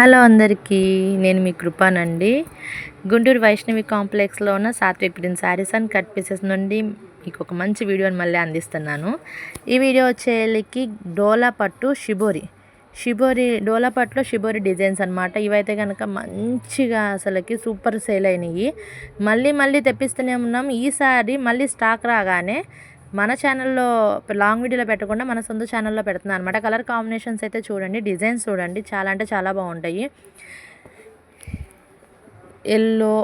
Hello అందరికీ నేను మీ కృపానండి. గుంటూరు వైష్ణవి కాంప్లెక్స్లో ఉన్న Satvik prince saris and cut pieces నుండి మీకు ఒక మంచి వీడియోని మళ్ళీ అందిస్తున్నాను. ఈ వీడియో వచ్చేళ్ళకి డోలా పట్టు షిబోరి. షిబోరి డోలా పట్టులో షిబోరి డిజైన్స్ అనమాట ఇవైతే కనుక మంచిగా అసలుకి సూపర్ సేల్ అయినాయి మళ్ళీ మళ్ళీ తెప్పిస్తూనే ఉన్నాం. ఈసారి మళ్ళీ స్టాక్ రాగానే మన ఛానల్లో లాంగ్ వీడియోలో పెట్టకుండా మన సొంత ఛానల్లో పెడుతున్నాను అనమాట కలర్ కాంబినేషన్స్ అయితే చూడండి డిజైన్స్ చూడండి. చాలా అంటే చాలా బాగుంటాయి. ఎల్లో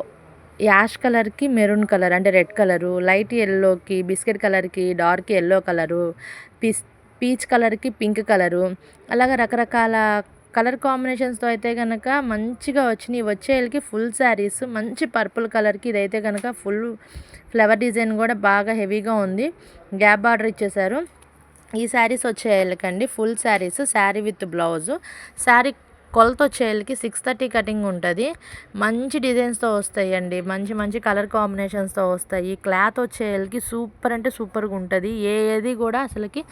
యాష్ కలర్కి మెరూన్ కలర్ అంటే రెడ్ కలరు లైట్ ఎల్లోకి బిస్కెట్ కలర్కి డార్క్ ఎల్లో కలరు పిస్ పీచ్ కలర్కి పింక్ కలరు అలాగే రకరకాల కలర్ కాంబినేషన్స్తో అయితే కనుక మంచిగా వచ్చినాయి. వచ్చేళ్ళకి ఫుల్ శారీస్ మంచి పర్పుల్ కలర్కి ఇదైతే కనుక ఫుల్ ఫ్లవర్ డిజైన్ కూడా బాగా హెవీగా ఉంది. గ్యాప్ బార్డర్ ఇచ్చేశారు. ఈ saris వచ్చేయాలకండి full saris sari with blouse. Sari కొలత వచ్చేళ్ళకి సిక్స్ థర్టీ కటింగ్ ఉంటుంది. మంచి డిజైన్స్తో వస్తాయండి. మంచి మంచి కలర్ కాంబినేషన్స్తో వస్తాయి. క్లాత్ వచ్చేళ్ళకి సూపర్ అంటే సూపర్గా ఉంటుంది. ఏది కూడా అసలుకి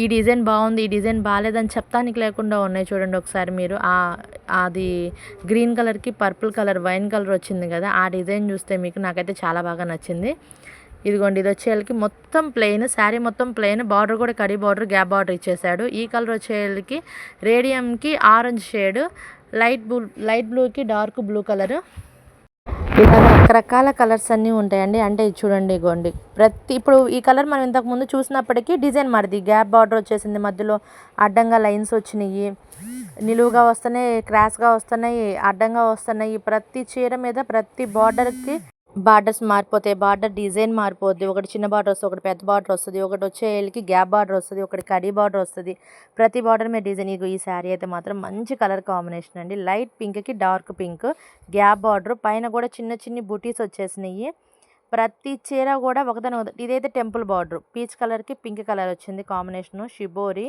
ఈ డిజైన్ బాగుంది ఈ డిజైన్ బాగాలేదని చెప్తానికి లేకుండా ఉన్నాయి చూడండి ఒకసారి మీరు. అది గ్రీన్ కలర్కి పర్పుల్ కలర్ వైన్ కలర్ వచ్చింది కదా ఆ డిజైన్ చూస్తే మీకు నాకైతే చాలా బాగా నచ్చింది. ఇదిగోండి ఇది వచ్చేళ్ళకి మొత్తం ప్లెయిన్ శారీ మొత్తం ప్లెయిన్ బార్డర్ కూడా కడి బార్డర్ గ్యాప్ బార్డర్ ఇచ్చేసాడు ఈ కలర్ వచ్చేళ్ళకి రేడియంకి orange shade light blue light బ్లూకి డార్క్ బ్లూ కలర్ ఇలా రకరకాల కలర్స్ అన్నీ ఉంటాయండి. అంటే ఇది చూడండి ఇగోండి ప్రతి ఇప్పుడు ఈ కలర్ మనం ఇంతకు ముందు చూసినప్పటికీ డిజైన్ మారిది. గ్యాప్ బార్డర్ వచ్చేసింది మధ్యలో అడ్డంగా లైన్స్ వచ్చినాయి. నిలువుగా వస్తున్నాయి క్రాస్గా వస్తున్నాయి అడ్డంగా వస్తున్నాయి. ప్రతి చీర మీద ప్రతి బార్డర్కి బార్డర్స్ మారిపోతాయి బార్డర్ డిజైన్ మారిపోద్ది. ఒకటి చిన్న బార్డర్ వస్తుంది ఒకటి పెద్ద బార్డర్ వస్తుంది ఒకటి వచ్చే గ్యాప్ బార్డర్ వస్తుంది ఒకటి కడీ బార్డర్ వస్తుంది. ప్రతి బార్డర్ మీద డిజైన్. ఈ శారీ అయితే మాత్రం మంచి కలర్ కాంబినేషన్ అండి. లైట్ పింక్కి డార్క్ పింక్. Gap border. పైన కూడా చిన్న చిన్ని బుటీస్ వచ్చేసినాయి. ప్రతి చీర కూడా ఒకదాని ఇదైతే టెంపుల్ బార్డర్. పీచ్ కలర్కి పింక్ కలర్ వచ్చింది కాంబినేషను. షిబోరి.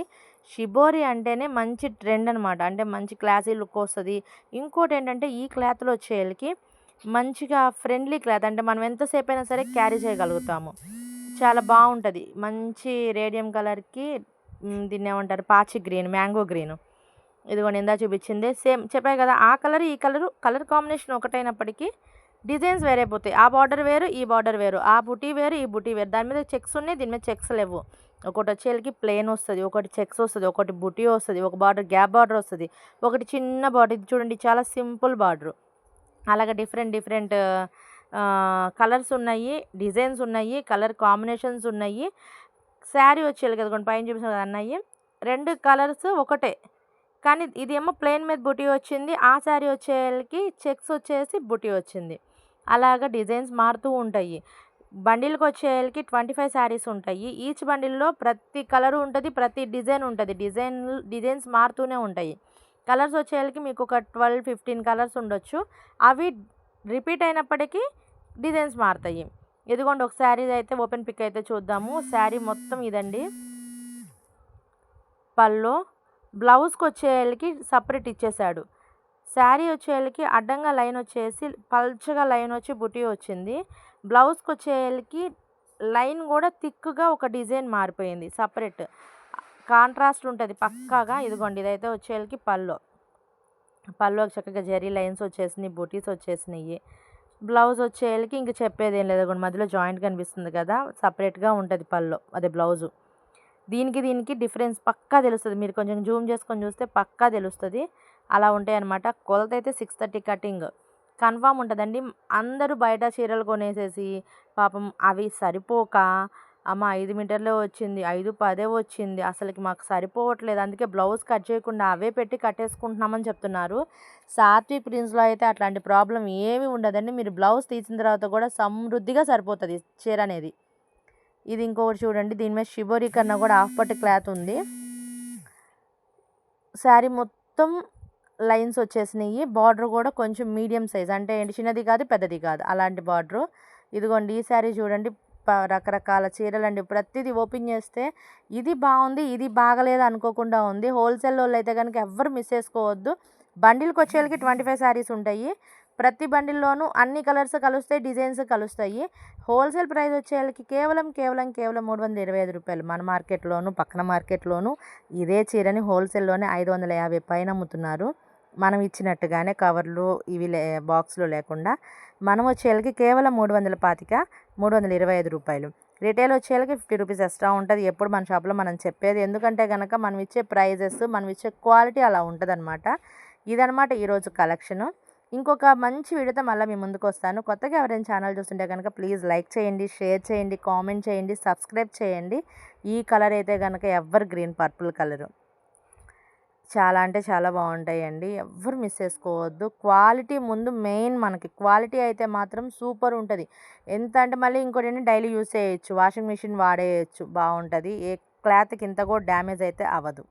షిబోరి అంటేనే మంచి ట్రెండ్ అనమాట అంటే మంచి క్లాసీ లుక్ వస్తుంది. ఇంకోటి ఏంటంటే ఈ క్లాత్లో వచ్చేళ్ళకి మంచిగా ఫ్రెండ్లీ క్లాత్ అంటే మనం ఎంతసేపు అయినా సరే క్యారీ చేయగలుగుతాము. చాలా బాగుంటుంది. మంచి రేడియం కలర్కి దీన్ని ఏమంటారు? పాచి గ్రీన్ మ్యాంగో గ్రీన్. ఇదిగో ఇందా చూపించింది. సేమ్ చెప్పాయి కదా ఆ కలర్ ఈ కలరు కలర్ కాంబినేషన్ ఒకటైనప్పటికీ డిజైన్స్ వేరైపోతాయి ఆ బార్డర్ వేరు ఈ బార్డర్ వేరు. ఆ బుటీ వేరు ఈ బుటీ వేరు. దాని మీద చెక్స్ ఉన్నాయి దీని మీద చెక్స్ లేవు. ఒకటి వచ్చేళ్ళకి ప్లేన్ వస్తుంది ఒకటి చెక్స్ వస్తుంది ఒకటి బుటీ వస్తుంది ఒక బార్డర్ గ్యాప్ బార్డర్ వస్తుంది. ఒకటి చిన్న బార్డర్. ఇది చూడండి చాలా సింపుల్ బార్డర్. అలాగే డిఫరెంట్ డిఫరెంట్ కలర్స్ ఉన్నాయి డిజైన్స్ ఉన్నాయి కలర్ కాంబినేషన్స్ ఉన్నాయి. శారీ వచ్చేది కదా పైన చూపించిన కదా అన్నయ్యి. రెండు కలర్స్ ఒకటే. కానీ ఇది ఏమో ప్లెయిన్ మీద బుటీ వచ్చింది. ఆ శారీ వచ్చేకి చెక్స్ వచ్చేసి బుటీ వచ్చింది. అలాగ డిజైన్స్ మారుతూ ఉంటాయి. బండిల్కి వచ్చేకి ట్వంటీ ఫైవ్ శారీస్ ఉంటాయి. ఈచ్ బండిల్లో ప్రతి కలర్ ఉంటుంది ప్రతి డిజైన్ ఉంటుంది. డిజైన్ డిజైన్స్ మారుతూనే ఉంటాయి. కలర్స్ వచ్చేళ్ళకి మీకు ఒక ట్వెల్వ్ ఫిఫ్టీన్ కలర్స్ ఉండొచ్చు. అవి రిపీట్ అయినప్పటికీ డిజైన్స్ మారుతాయి. ఇదిగోండి ఒక శారీ అయితే ఓపెన్ పిక్ అయితే చూద్దాము. శారీ మొత్తం ఇదండి. పళ్ళు. బ్లౌజ్కి వచ్చేళ్ళకి సపరేట్ ఇచ్చేసాడు. శారీ వచ్చేళ్ళకి అడ్డంగా లైన్ వచ్చేసి పల్చగా లైన్ వచ్చి బుటీ వచ్చింది. బ్లౌజ్కి వచ్చేళ్ళకి లైన్ కూడా థిక్గా ఒక డిజైన్ మారిపోయింది సపరేట్. కాంట్రాస్ట్ ఉంటుంది పక్కాగా. ఇదిగోండి ఇదైతే వచ్చేళ్ళకి పళ్ళు. పళ్ళు చక్కగా జెరీ లైన్స్ వచ్చేసినాయి బూటీస్ వచ్చేసినాయి. బ్లౌజ్ వచ్చేళ్ళకి ఇంక చెప్పేది ఏం లేదు. మధ్యలో జాయింట్ కనిపిస్తుంది కదా సపరేట్గా ఉంటుంది పళ్ళు అదే బ్లౌజు. దీనికి దీనికి డిఫరెన్స్ పక్కా తెలుస్తుంది. మీరు కొంచెం జూమ్ చేసుకొని చూస్తే పక్కా తెలుస్తుంది. అలా ఉంటాయి అనమాట కొలత అయితే సిక్స్ థర్టీ కటింగ్. కన్ఫామ్ ఉంటుందండి. అందరూ బయట చీరలు కొనేసేసి పాపం అవి సరిపోక అమ్మ ఐదు మీటర్లే వచ్చింది ఐదు పదే వచ్చింది. అసలుకి మాకు సరిపోవట్లేదు. అందుకే బ్లౌజ్ కట్ చేయకుండా అవే పెట్టి కట్టేసుకుంటున్నామని చెప్తున్నారు. సాత్విక్ ప్రిన్స్లో అయితే అట్లాంటి ప్రాబ్లం ఏమి ఉండదండి. మీరు బ్లౌజ్ తీసిన తర్వాత కూడా సమృద్ధిగా సరిపోతుంది చీర అనేది. ఇది ఇంకొకటి చూడండి. దీని మీద షిబోరి కన్నా కూడా హాఫ్ పట్టు క్లాత్ ఉంది. శారీ మొత్తం లైన్స్ వచ్చేసినాయి. బార్డర్ కూడా కొంచెం మీడియం సైజ్. అంటే ఏంటి? చిన్నది కాదు పెద్దది కాదు. అలాంటి బార్డరు. ఇదిగోండి ఈ శారీ చూడండి. రకరకాల చీరలండి. ప్రతిదీ ఓపెన్ చేస్తే ఇది బాగుంది ఇది బాగలేదు అనుకోకుండా ఉంది. హోల్సేల్ వాళ్ళు అయితే కనుక ఎవ్వరు మిస్ చేసుకోవద్దు. బండిల్కి వచ్చేళ్ళకి ట్వంటీ ఫైవ్ శారీస్ ఉంటాయి. ప్రతి బండిల్లోనూ అన్ని కలర్స్ కలుస్తాయి డిజైన్స్ కలుస్తాయి. హోల్సేల్ ప్రైస్ వచ్చేళ్ళకి కేవలం కేవలం కేవలం మూడు వందల ఇరవై ఐదు రూపాయలు. మన మార్కెట్లోను పక్కన మార్కెట్లోను ఇదే చీరని హోల్సేల్లోనే ఐదు వందల యాభై పైన అమ్ముతున్నారు. మనం ఇచ్చినట్టుగానే కవర్లు ఇవి లే బాక్స్లో లేకుండా మనం వచ్చేళ్ళకి కేవలం మూడు వందల పాతిక మూడు వందల ఇరవై ఐదు రూపాయలు. రిటైల్ వచ్చేళ్ళకి ఫిఫ్టీ రూపీస్ ఎక్స్ట్రా ఉంటుంది. ఎప్పుడు మన షాప్లో మనం చెప్పేది. ఎందుకంటే కనుక మనం ఇచ్చే ప్రైజెస్ మనం ఇచ్చే క్వాలిటీ అలా ఉంటుంది అనమాట ఇదనమాట ఈరోజు కలెక్షను. ఇంకొక మంచి వీడియోతో మళ్ళీ మీ ముందుకు వస్తాను. కొత్తగా ఎవరైనా ఛానల్ చూస్తుంటే కనుక ప్లీజ్ లైక్ చేయండి షేర్ చేయండి కామెంట్ చేయండి సబ్స్క్రైబ్ చేయండి. ఈ కలర్ అయితే కనుక ఎవర్ గ్రీన్ పర్పుల్ కలరు. చాలా అంటే చాలా బాగుంటాయండి. ఎవ్వరు మిస్ చేసుకోవద్దు. క్వాలిటీ ముందు మెయిన్ మనకి. క్వాలిటీ అయితే మాత్రం సూపర్ ఉంటుంది. ఎంత అంటే మళ్ళీ ఇంకోటి ఏంటంటే డైలీ యూస్ చేయొచ్చు. వాషింగ్ మిషన్ వాడేయచ్చు. బాగుంటుంది. ఏ క్లాత్కి ఇంత కూడా డ్యామేజ్ అయితే అవ్వదు.